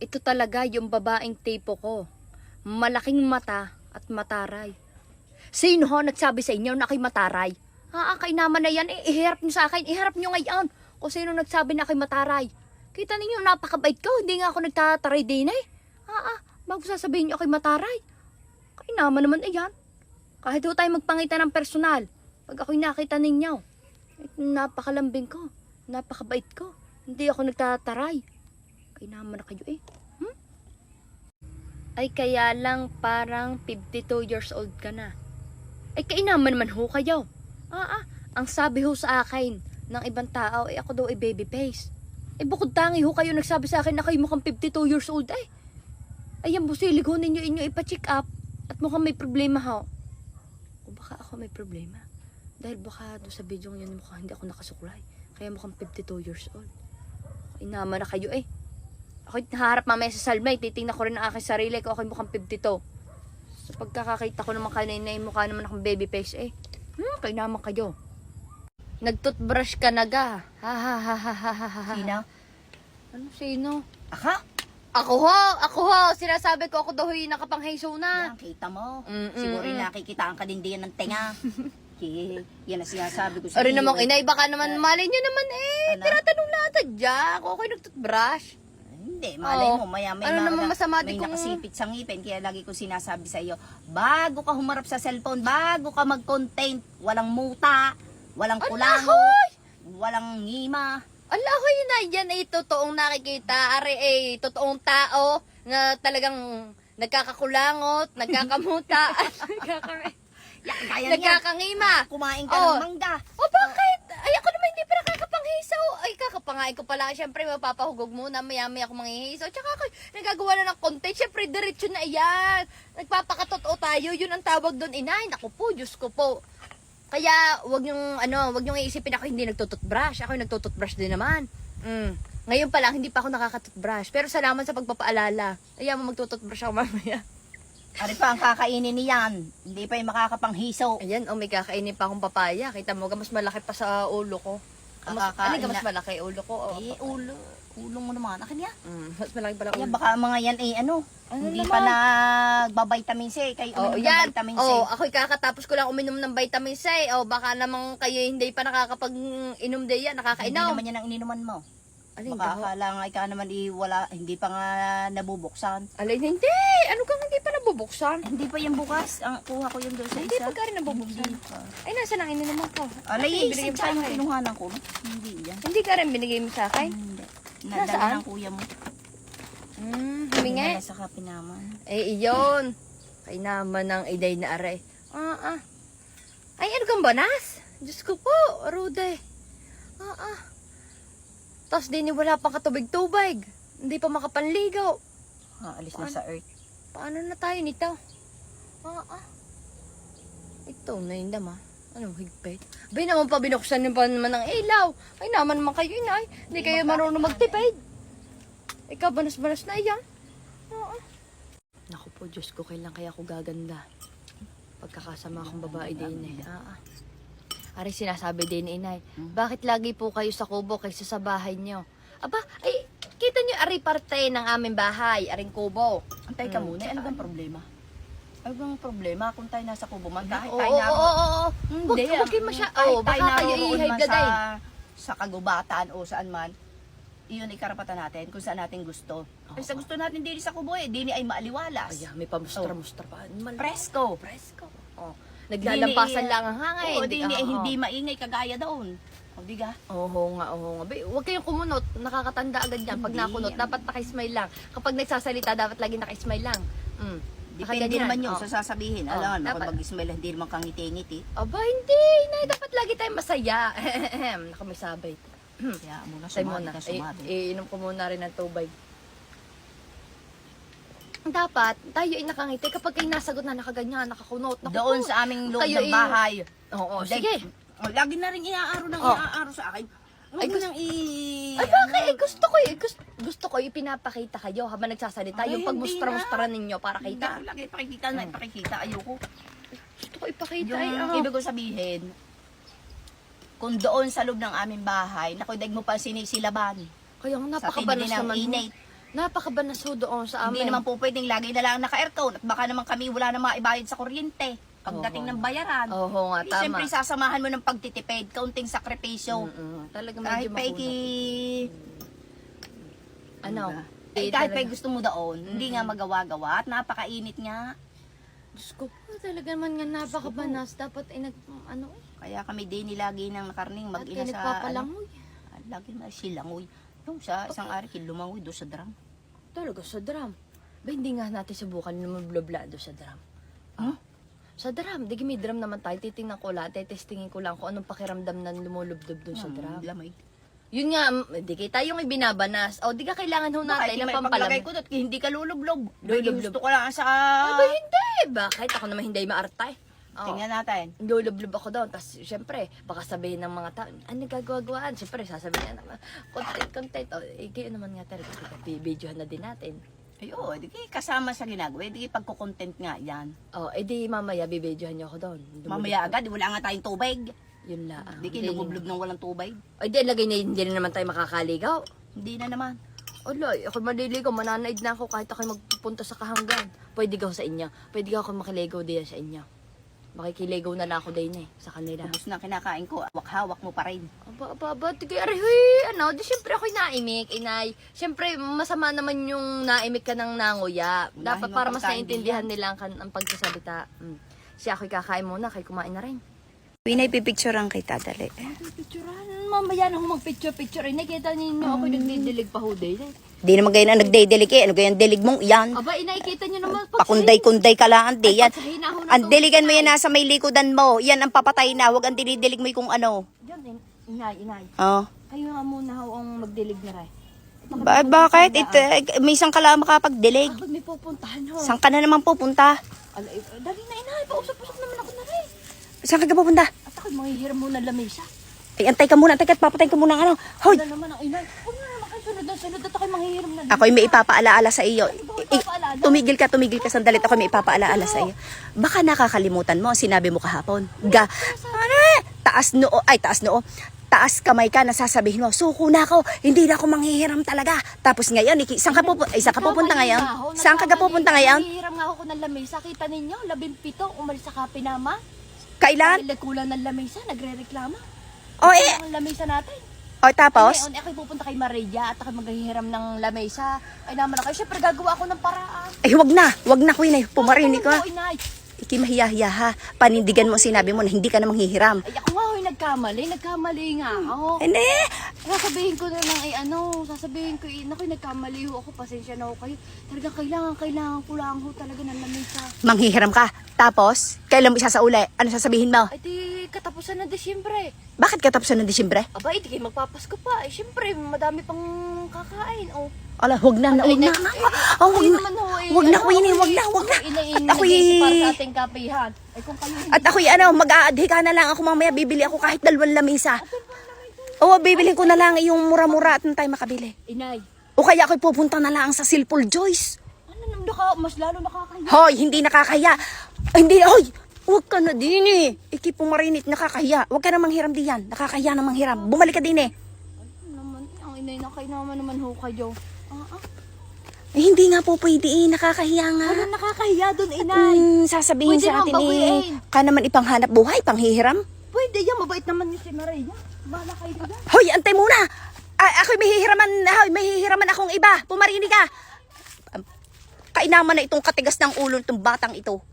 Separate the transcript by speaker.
Speaker 1: Ito talaga yung babaeng tipo ko. Malaking mata at mataray. Sino ho nagsabi sa inyo na ako'y mataray? Ha, kainaman na yan. Eh, iharap nyo sa akin. Iharap nyo ngayon. Kung sino nagsabi na ako'y mataray. Kita ninyo, napakabait ko. Hindi nga ako nagtataray din eh. Ha, ah, bago sasabihin nyo ako'y mataray. Kainaman naman eh yan. Kahit ho tayo magpangita ng personal. Pag ako'y nakita ninyo, napakalambing ko. Napakabait ko. Hindi ako nagtataray. Kainaman na kayo eh. Hmm? Ay kaya lang parang 52 years old ka na. Ay kainaman naman ho kayo. Ah ah, ang sabi ho sa akin ng ibang tao ay ako daw ay baby face. Eh bukod tangi ho kayo nagsabi sa akin na kayo mukhang 52 years old ay. Ay ang busilig ho ninyo inyo ipa-check up at mukhang may problema ho. O baka ako may problema. Dahil baka doon sa video yun mukhang hindi ako nakasuklay. Kaya mukhang 52 years old. Inama na kayo eh. Ako naharap mamaya sa salmay, titingnan ko rin ang aking sarili ko ako mukhang 52. Sa pagkakakita ko naman kanina yung mukha naman akong baby face eh. Hmm, kayo naman kayo. Nagtoothbrush ka na ga. Ha ha ha ha ha ha ha.
Speaker 2: Sino?
Speaker 1: Ano sino?
Speaker 2: Aha!
Speaker 1: Ako ho! Ako ho! Sinasabi ko ako daw yung nakapanghiso na.
Speaker 2: Yan, kita mo.
Speaker 1: Mm, mm,
Speaker 2: Siguro
Speaker 1: mm.
Speaker 2: nakikitaan ka din din ng tenga. Kaya, yan ang sinasabi ko
Speaker 1: Ari
Speaker 2: iyo,
Speaker 1: namang
Speaker 2: eh.
Speaker 1: inay, baka naman mali niyo naman eh.
Speaker 2: Ano?
Speaker 1: Tinatanong lahat dyan. Ako ako'y nagtoothbrush.
Speaker 2: Hindi, malay
Speaker 1: Oo.
Speaker 2: mo, maya may,
Speaker 1: Ano
Speaker 2: mga-
Speaker 1: naman masama
Speaker 2: may
Speaker 1: di kung-
Speaker 2: nakasipit sa ngipin. Kaya lagi ko sinasabi sa iyo, bago ka humarap sa cellphone, bago ka mag-content, walang muta, walang kulangot, walang ngima.
Speaker 1: Yun na yan ay totoong nakikita. Ari ay totoong tao na talagang nagkakakulangot, nagkakamuta, nagkaka-
Speaker 2: Yan, kaya
Speaker 1: nagkakangima.
Speaker 2: Kumain ka
Speaker 1: Oh.
Speaker 2: ng mangga.
Speaker 1: O bakit? Ay ako naman hindi pa nakakapanghisaw. Ay kakapangain ko pala. Siyempre mapapahugog muna. Maya maya ako manghihisaw. Tsaka nagagawa na ng content. Siyempre diretso na iyan. Nagpapakatotoo tayo. Yun ang tawag doon. Inay, naku po, Diyos ko po. Kaya wag yung ano, wag yung iisipin ako hindi nagtututbrush. Ako yung nagtututbrush din naman. Mm. Ngayon pa lang hindi pa ako nakakatutbrush. Pero salamat sa pagpapaalala. Ayaw mo magtututbrush ako mamaya.
Speaker 2: Ari pa ang kakainin niyan. Hindi pa yung makakapanghiso.
Speaker 1: Ayan, oh, may kakainin pa akong papaya. Kita mo, mas malaki pa sa ulo ko.
Speaker 2: Kakakain
Speaker 1: ano ka, mas
Speaker 2: na-
Speaker 1: malaki ulo ko? Oh,
Speaker 2: Eh, ulo. Ulo mo naman. Akin yan.
Speaker 1: Mm, mas malaki pala ulo.
Speaker 2: Yan, baka mga yan eh, ano,
Speaker 1: Ano
Speaker 2: hindi
Speaker 1: naman?
Speaker 2: pa nagba-vitamin C. Kayo
Speaker 1: Oh,
Speaker 2: uminom
Speaker 1: yan.
Speaker 2: ng vitamin C.
Speaker 1: Oh, ako'y kakatapos ko lang uminom ng vitamin C. Oh, baka naman kayo hindi pa nakakapag-inom din yan,
Speaker 2: hindi
Speaker 1: nakakainom.
Speaker 2: naman yan ang ininuman mo.
Speaker 1: Alin,
Speaker 2: Baka
Speaker 1: daw?
Speaker 2: akala nga ikaw naman i wala, hindi pa nga nabubuksan.
Speaker 1: Alin, hindi. Ano kang hindi pa nabubuksan?
Speaker 2: Hindi pa yung bukas. Ang kuha ko yung doon sa
Speaker 1: Hindi
Speaker 2: isa.
Speaker 1: pa ka rin nabubuksan.
Speaker 2: Hindi pa.
Speaker 1: Ay, nasa nang ininuman ko.
Speaker 2: Alay,
Speaker 1: Ay, binigay mo sa
Speaker 2: yung
Speaker 1: akin.
Speaker 2: kinuhanan ko. Hindi yan.
Speaker 1: Hindi ka rin binigay mo sa akin?
Speaker 2: Hindi. Nadala ng kuya mo.
Speaker 1: Hmm, humingi.
Speaker 2: Sa kape naman.
Speaker 1: Eh, iyon. Kay naman ng iday na aray. Ah, ah. Ay, ano kang banas? Diyos ko po, Rude. Ah, ah. Tapos din wala pang katubig-tubig. Hindi pa makapanligaw.
Speaker 2: Ah, alis
Speaker 1: Paano?
Speaker 2: na sa earth.
Speaker 1: Paano na tayo nito? Ah, ah. Ito na yun dama. Anong higpit? Bay naman pa binuksan niyo pa naman ng ilaw. Ay naman naman kayo inay. Hindi kayo marunong magtipid. Ikaw banas-banas na iyan. Oo. Naku po, Diyos ko, kailan kaya ako gaganda? Pagkakasama akong babae din eh. Ah, ah. Ari sinasabi din ni inay, bakit lagi po kayo sa kubo kaysa sa bahay niyo? Aba, ay, kita niyo ari parte ng aming bahay, aring kubo.
Speaker 2: Antay ka
Speaker 1: Mm,
Speaker 2: muna.
Speaker 1: tsaka
Speaker 2: Ano bang problema? Ano bang problema kung tayo nasa kubo man? Kahit
Speaker 1: Oo,
Speaker 2: tayo
Speaker 1: oo, oo, oo.
Speaker 2: Hindi.
Speaker 1: Huwag- huwag kayo masya-
Speaker 2: Kahit
Speaker 1: oo,
Speaker 2: tayo
Speaker 1: baka kayo
Speaker 2: naroon man sa, sa kagubatan o saan man, iyon ay karapatan natin kung saan natin gusto. Kasi sa gusto natin dili sa kubo eh, dili ay maaliwalas.
Speaker 1: Ay, may pamustra-mustra pa. Mal-
Speaker 2: Presko.
Speaker 1: Presko. Oh. Naglalampasan lang ang hangin.
Speaker 2: Oo, dili ay
Speaker 1: oo,
Speaker 2: hindi maingay kagaya doon. O di ka?
Speaker 1: Oo nga, oo nga. Bay, Huwag kayong kumunot. Nakakatanda agad yan. Pag
Speaker 2: Hindi.
Speaker 1: nakunot, dapat naka-smile lang. Kapag nagsasalita, dapat lagi naka-smile lang. Mm.
Speaker 2: Depende
Speaker 1: Nakaganyan.
Speaker 2: naman yun
Speaker 1: Oo.
Speaker 2: sa sasabihin.
Speaker 1: Oo,
Speaker 2: Alam,
Speaker 1: dapat.
Speaker 2: dapat. mag-smile, hindi naman kang ngiti-ngiti.
Speaker 1: Aba, hindi. Nay, dapat lagi tayo masaya. Naku, may sabay.
Speaker 2: Kaya muna
Speaker 1: Tayo
Speaker 2: sumali
Speaker 1: muna.
Speaker 2: ka
Speaker 1: I-
Speaker 2: sumali.
Speaker 1: iinom ko muna rin ng tubig. Dapat, tayo ay nakangiti kapag kayo nasagot na nakaganyan, nakakunot. Naku
Speaker 2: Doon sa aming loob
Speaker 1: Kayo
Speaker 2: ng
Speaker 1: i-
Speaker 2: bahay.
Speaker 1: Oo,
Speaker 2: Like,
Speaker 1: sige.
Speaker 2: oh, lagi na rin iaaro ng
Speaker 1: Oh.
Speaker 2: iaaro sa akin.
Speaker 1: Ay,
Speaker 2: Ay,
Speaker 1: gusto-
Speaker 2: nang i...
Speaker 1: Ay, bakit? Eh, gusto ko eh. Gusto, gusto ko ipinapakita kayo habang nagsasalita.
Speaker 2: Ay,
Speaker 1: yung
Speaker 2: hindi
Speaker 1: pagmustra-mustra ninyo para
Speaker 2: Hindi
Speaker 1: kita.
Speaker 2: ako lagi pakikita na ipakikita. Ayoko.
Speaker 1: Gusto ko ipakita.
Speaker 2: Yung
Speaker 1: Ay, ah.
Speaker 2: ibig ko sabihin, kung doon sa loob ng aming bahay, naku, daig mo pa sinisilaban.
Speaker 1: Kaya nga
Speaker 2: Sa tindi
Speaker 1: napakabalas
Speaker 2: ng
Speaker 1: naman. mo. Napakabanaso doon sa amin.
Speaker 2: Hindi naman po pwedeng lagi na lang naka-aircon at baka naman kami wala na maibayad sa kuryente. Pagdating
Speaker 1: Oo.
Speaker 2: ng bayaran.
Speaker 1: Oo nga, tama.
Speaker 2: Siyempre, sasamahan mo ng pagtitipid, kaunting sakripisyo.
Speaker 1: Mm-mm. Talaga
Speaker 2: Kahit
Speaker 1: medyo
Speaker 2: pa iki...
Speaker 1: Ano?
Speaker 2: Eh,
Speaker 1: Eh,
Speaker 2: kahit pa
Speaker 1: talaga.
Speaker 2: gusto mo daon, hindi nga magawa-gawa at napakainit nga.
Speaker 1: Diyos ko po, talaga naman nga napakabanas. Dapat ay nag, ano eh.
Speaker 2: Kaya kami din nilagi ng nakarning
Speaker 1: At
Speaker 2: mag-ina sa...
Speaker 1: nagpapalangoy.
Speaker 2: Ano, lagi na silangoy. Yung sa isang ari, lumangoy doon sa drum.
Speaker 1: Talaga, sa drum. Ba, hindi nga natin subukan na magblblado sa drum.
Speaker 2: Huh?
Speaker 1: Sa drum. Di may drum naman tayo. Titingnan ko lang. Testingin ko lang kung anong pakiramdam na lumulubdob dun sa
Speaker 2: Hmm,
Speaker 1: drum.
Speaker 2: lamay.
Speaker 1: Yun nga, di kita yung ibinabanas. O, di ka kailangan ho
Speaker 2: Bakit
Speaker 1: natin ng
Speaker 2: may
Speaker 1: pampalam.
Speaker 2: paglagay ko doon, hindi ka lulublob.
Speaker 1: Lulublob.
Speaker 2: gusto ko lang sa...
Speaker 1: Aba, hindi. Bakit? Ako naman hindi maartay. Oo.
Speaker 2: Tingnan natin.
Speaker 1: Lulublob ako doon. Tapos, syempre, baka sabihin ng mga tao, ano gagawa-gawaan? Syempre, sasabihin na naman, content, content. O, eh, kayo naman nga talaga. Bibidyohan na din natin.
Speaker 2: Ay, oo, di kasama sa ginagawa. Di kayo pagkukontent nga yan.
Speaker 1: O, eh di mamaya, bibidyohan niyo ako doon.
Speaker 2: Mamaya agad, wala nga tayong tubig.
Speaker 1: Yun lang.
Speaker 2: Di kayo lumublob ng walang tubig.
Speaker 1: Ay, di, lagay na hindi na naman tayo makakaligaw.
Speaker 2: Hindi na naman.
Speaker 1: Ala, ako maliligaw, mananaid na ako kahit ako magpupunta sa kahanggan. Pwede gaw sa inyo. Pwede gaw ako makiligaw diyan sa inyo. Makikiligaw na lang ako din eh, sa kanila.
Speaker 2: Ubus na kinakain ko, hawak-hawak mo pa rin.
Speaker 1: Aba, aba, aba, tigay, aray, huy, ano, di syempre ako'y naimik, inay. Syempre, masama naman yung naimik ka ng nanguya. Dapat
Speaker 2: Unahin mo
Speaker 1: para mas
Speaker 2: pagkain
Speaker 1: naiintindihan nila ang, kan- ang pagsasalita. Mm. Siya ako'y kakain muna, kay kumain na rin.
Speaker 2: Pinay pipicturean kita, dali.
Speaker 1: Picturean, mamaya na ako magpicture-picture. Eh, nakita ninyo ako'y nagdidilig pa ho din eh.
Speaker 2: Di naman kayo na nagdedelik eh. Ano kayang delig mong yan?
Speaker 1: Aba, inakikita nyo naman. pag-
Speaker 2: Pakunday-kunday ka lang, di yan. Ang
Speaker 1: to.
Speaker 2: diligan mo yan nasa may likodan mo. Yan ang papatay na. Huwag ang dinidilig mo yung kung ano.
Speaker 1: Diyan, in- inay, inay.
Speaker 2: Oh.
Speaker 1: Kayo nga muna ho ang magdilig na rin.
Speaker 2: Ba- bakit? Ito, eh, may isang ka lang makapagdilig.
Speaker 1: Bakit may pupuntahan ho?
Speaker 2: Saan ka na naman pupunta?
Speaker 1: Ala, eh, dali na inay, pausap-usap naman ako na rin.
Speaker 2: Saan ka ka pupunta?
Speaker 1: At ako'y manghihiram muna lamesa.
Speaker 2: Ay, antay ka muna. Antay ka at papatayin ka muna ng ano. Hoy!
Speaker 1: Wala naman ang inay. Huwag na naman kayo sunod na at ako'y manghihiram na
Speaker 2: Ako'y may ipapaalaala sa iyo.
Speaker 1: Ano
Speaker 2: I- tumigil ka, tumigil ka sandali. Ako'y may ipapaalaala sa iyo. Baka nakakalimutan mo, sinabi mo kahapon. Ga? Taas noo, ay taas noo. Taas kamay ka na sasabihin mo, suko na ako, hindi na ako manghihiram talaga. Tapos ngayon, iki, saan ka, pupu- ay, saan ka pupunta ngayon? Saan ka ka pupunta ngayon?
Speaker 1: Manghihiram nga ako ng lamesa. Kita ninyo, labing pito, umalis sa kape naman.
Speaker 2: Kailan?
Speaker 1: Dahil kulang ng lamesa, nagre-reklama.
Speaker 2: O eh,
Speaker 1: Ang lamesa natin.
Speaker 2: O tapos?
Speaker 1: Ngayon, ako'y pupunta kay Maria at ako'y maghihiram ng lamesa. Ay naman ako, syempre gagawa ako ng paraan.
Speaker 2: Ay, wag na, wag na, Queen, ay, pumarinig ka.
Speaker 1: Ano, inay?
Speaker 2: Iki mahiya-hiya ha. Panindigan mo sinabi mo na hindi ka na manghihiram.
Speaker 1: Ay, ako nga ho'y nagkamali. Nagkamali nga ako.
Speaker 2: Hindi.
Speaker 1: Sasabihin ko na lang, ay ano, sasabihin ko, eh, naku, nagkamali ho ako, pasensya na ho kayo. Talagang kailangan, kailangan ko lang ho talaga ng lamesa.
Speaker 2: Manghihiram ka. Tapos, kailan mo isa sa uli? Ano sasabihin mo?
Speaker 1: Ay, di, katapusan ng Desyembre.
Speaker 2: Bakit katapusan ng Disyembre?
Speaker 1: Aba, eh, di kayo magpapasko pa. Eh, syempre, madami pang kakain. Oh.
Speaker 2: Ala, huwag na, na, huwag na.
Speaker 1: na-
Speaker 2: Oh, huwag
Speaker 1: kayo
Speaker 2: na.
Speaker 1: ho, eh,
Speaker 2: Huwag na,
Speaker 1: ano,
Speaker 2: Queenie,
Speaker 1: ako'y-
Speaker 2: huwag na, huwag na.
Speaker 1: ako'y ina-
Speaker 2: At
Speaker 1: inigay para sa ating kapihan. Hindi
Speaker 2: At ako'y ano, mag-aadhi ka na lang ako mamaya, bibili ako kahit dalawang lamisa. Oo, bibili ko na lang yung mura-mura at tayo makabili.
Speaker 1: Inay,
Speaker 2: O kaya ako'y pupunta na lang sa Silpul Joyce.
Speaker 1: ano nang mas lalo nakakaya.
Speaker 2: Hoy, hindi nakakaya. Ay, hindi, hoy! Huwag ka na din eh. Iki pumarinit, nakakahiya. Huwag ka na manghiram diyan. Nakakahiya na manghiram. Bumalik ka din eh.
Speaker 1: Ano naman, ang inay na kayo naman naman ho kayo. Ah, ah.
Speaker 2: Eh, hindi nga po pwede eh. Nakakahiya nga.
Speaker 1: Ano nakakahiya doon, inay?
Speaker 2: Hmm, sasabihin
Speaker 1: Pwede
Speaker 2: sa atin eh. Ka naman ipanghanap buhay, panghihiram.
Speaker 1: Pwede yan, mabait naman yung si Maria. Bahala kayo doon.
Speaker 2: Hoy, antay muna. Ay, ako'y may hihiraman, hoy, may hihiraman akong iba. Pumarinig ka. Kainaman na itong katigas ng ulo nitong batang ito.